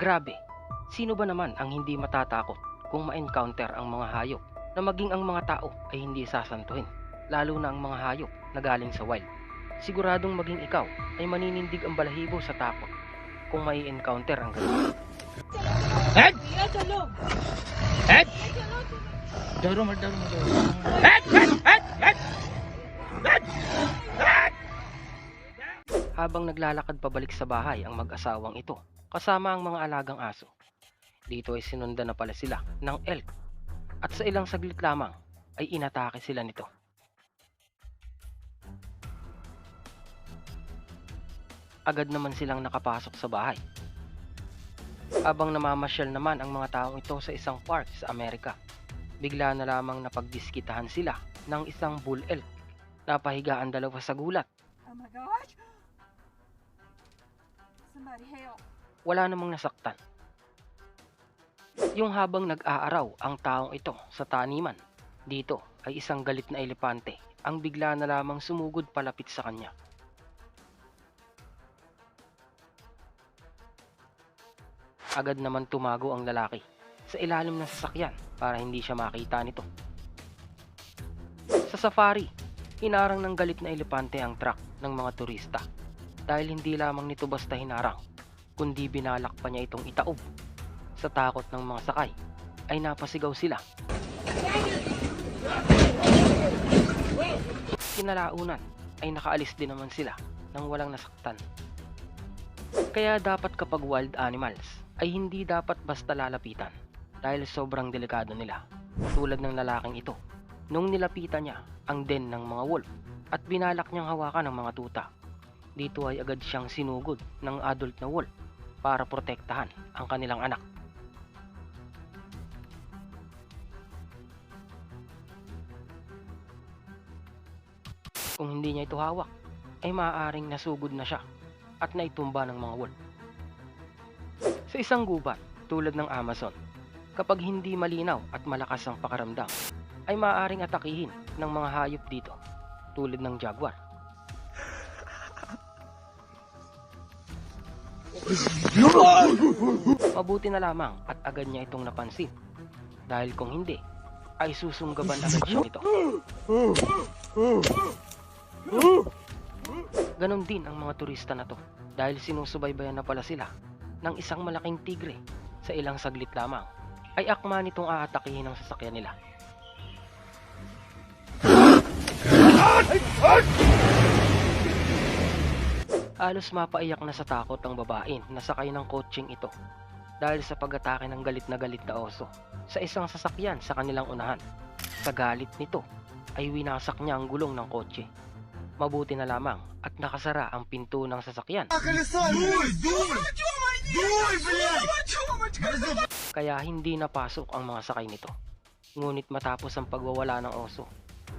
Grabe, sino ba naman ang hindi matatakot kung ma-encounter ang mga hayop na maging ang mga tao ay hindi sasantuhin, lalo na ang mga hayop na galing sa wild. Siguradong maging ikaw ay maninindig ang balahibo sa takot kung may encounter ang ganito. Ed! Ed! Daro mo, daro mo, daro Ed! Ed! Ed! Ed! Ed! Ed! Habang naglalakad pabalik sa bahay ang mag-asawang ito, kasama ang mga alagang aso. Dito ay sinundan na pala sila ng elk at sa ilang saglit lamang ay inatake sila nito. Agad naman silang nakapasok sa bahay. Habang namamasyal naman ang mga taong ito sa isang park sa Amerika, bigla na lamang napagdiskitahan sila ng isang bull elk. Napahiga ang dalawa sa gulat Oh my gosh Somebody help wala namang nasaktan. Yung habang nag-aaraw ang taong ito sa taniman, dito ay isang galit na elepante ang bigla na lamang sumugod palapit sa kanya. Agad naman tumago ang lalaki sa ilalim ng sasakyan para hindi siya makita nito. Sa safari, hinarang ng galit na elepante ang truck ng mga turista dahil hindi lamang nito basta hinarang kundi binalak pa niya itong itaob. Sa takot ng mga sakay, ay napasigaw sila. Kinalaunan ay nakaalis din naman sila nang walang nasaktan. Kaya dapat kapag wild animals ay hindi dapat basta lalapitan dahil sobrang delikado nila. Tulad ng lalaking ito, nung nilapitan niya ang den ng mga wolf at binalak niyang hawakan ng mga tuta dito ay agad siyang sinugod ng adult na wolf para protektahan ang kanilang anak. Kung hindi niya ito hawak, ay maaaring nasugod na siya at naitumba ng mga wolf. Sa isang gubat tulad ng Amazon, kapag hindi malinaw at malakas ang pakaramdam, ay maaaring atakihin ng mga hayop dito tulad ng jaguar. Mabuti na lamang at agad niya itong napansin. Dahil kung hindi, ay susunggaban agad siya nito. Ganon din ang mga turista na to dahil sinusubaybayan na pala sila ng isang malaking tigre sa ilang saglit lamang ay akma nitong aatakihin ang sasakyan nila. Halos mapaiyak na sa takot ang babae na sakay ng coaching ito dahil sa pag-atake ng galit na galit na oso sa isang sasakyan sa kanilang unahan. Sa galit nito ay winasak niya ang gulong ng kotse. Mabuti na lamang at nakasara ang pinto ng sasakyan kaya hindi napasok ang mga sakay nito. Ngunit matapos ang pagwawala ng oso,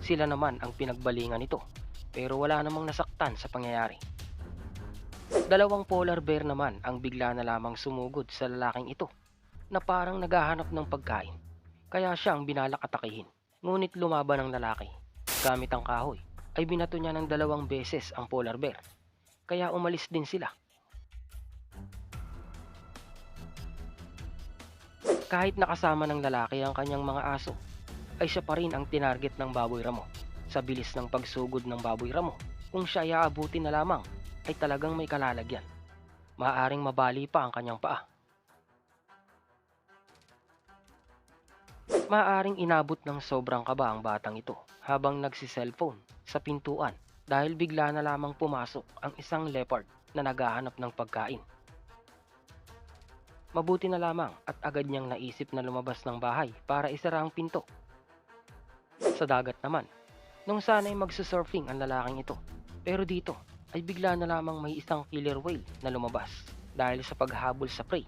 sila naman ang pinagbalingan nito pero wala namang nasaktan sa pangyayari. Dalawang polar bear naman ang bigla na lamang sumugod sa lalaking ito na parang naghahanap ng pagkain. Kaya siyang binalak atakihin. Ngunit lumaban ang lalaki. Gamit ang kahoy ay binato niya ng dalawang beses ang polar bear. Kaya umalis din sila. Kahit nakasama ng lalaki ang kanyang mga aso, ay siya pa rin ang tinarget ng baboy ramo. Sa bilis ng pagsugod ng baboy ramo, kung siya ay aabuti na lamang, ay talagang may kalalagyan. Maaaring mabali pa ang kanyang paa. Maaaring inabot ng sobrang kaba ang batang ito habang nagsi-cellphone sa pintuan dahil bigla na lamang pumasok ang isang leopard na naghahanap ng pagkain. Mabuti na lamang at agad niyang naisip na lumabas ng bahay para isara ang pinto. Sa dagat naman, nung sana'y magsusurfing ang lalaking ito. Pero dito ay bigla na lamang may isang killer whale na lumabas dahil sa paghabol sa prey.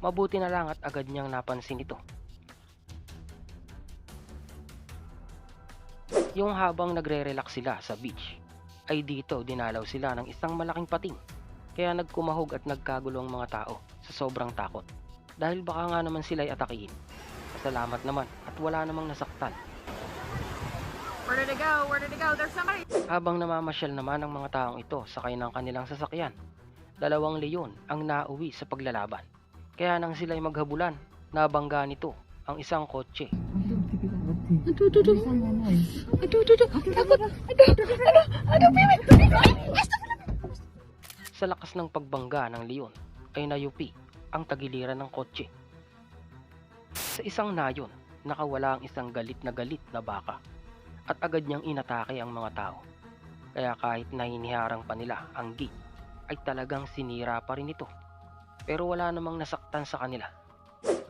Mabuti na lang at agad niyang napansin ito. Yung habang nagre-relax sila sa beach, ay dito dinalaw sila ng isang malaking pating. Kaya nagkumahog at nagkagulo ang mga tao sa sobrang takot. Dahil baka nga naman sila'y atakihin. Salamat naman at wala namang nasaktan. Where did it go? Where did it go? There's somebody Habang namamasyal naman ang mga taong ito sakay ng kanilang sasakyan, dalawang leyon ang nauwi sa paglalaban. Kaya nang sila'y maghabulan, nabangga nito ang isang kotse. Sa lakas ng pagbangga ng leon ay nayupi ang tagiliran ng kotse. Sa isang nayon, nakawala ang isang galit na galit na baka at agad niyang inatake ang mga tao. Kaya kahit nahiniharang pa nila ang gate, ay talagang sinira pa rin ito. Pero wala namang nasaktan sa kanila.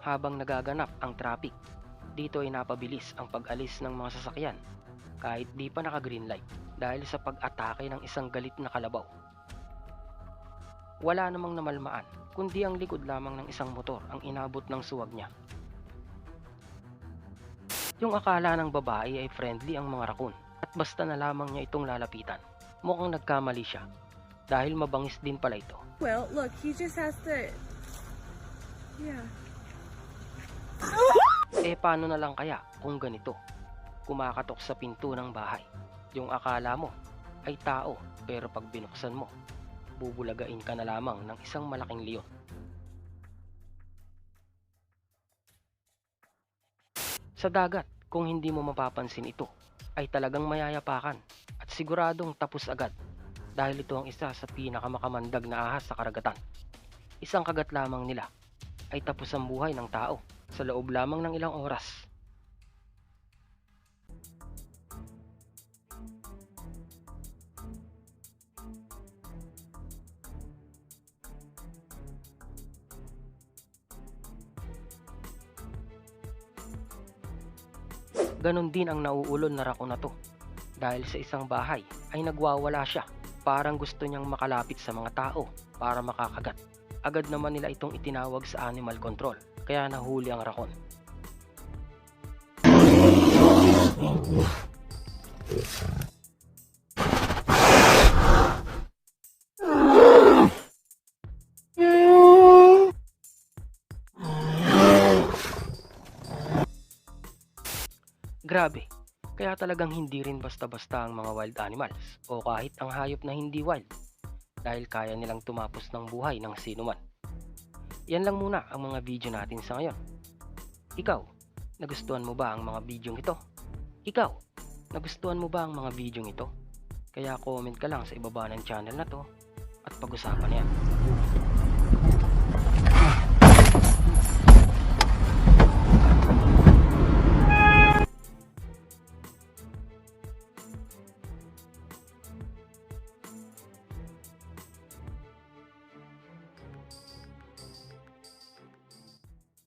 Habang nagaganap ang traffic, dito ay napabilis ang pag-alis ng mga sasakyan kahit di pa naka-green light dahil sa pag-atake ng isang galit na kalabaw. Wala namang namalmaan, kundi ang likod lamang ng isang motor ang inabot ng suwag niya. Yung akala ng babae ay friendly ang mga rakun at basta na lamang niya itong lalapitan. Mukhang nagkamali siya dahil mabangis din pala ito. Well, look, he just has to. Yeah. Eh paano na lang kaya kung ganito? Kumakatok sa pinto ng bahay. Yung akala mo ay tao pero pag binuksan mo, bubulagain ka na lamang ng isang malaking leon. Sa dagat, kung hindi mo mapapansin ito, ay talagang mayayapakan at siguradong tapos agad dahil ito ang isa sa pinakamakamandag na ahas sa karagatan. Isang kagat lamang nila ay tapos ang buhay ng tao sa loob lamang ng ilang oras. Ganon din ang nauulol na rako na to. Dahil sa isang bahay ay nagwawala siya. Parang gusto niyang makalapit sa mga tao para makakagat. Agad naman nila itong itinawag sa animal control kaya nahuli ang rakon. Grabe, kaya talagang hindi rin basta-basta ang mga wild animals o kahit ang hayop na hindi wild dahil kaya nilang tumapos ng buhay ng sinuman. Yan lang muna ang mga video natin sa ngayon. Ikaw, nagustuhan mo ba ang mga video ito? Ikaw, nagustuhan mo ba ang mga video ito? Kaya comment ka lang sa ibaba ng channel na to at pag-usapan yan.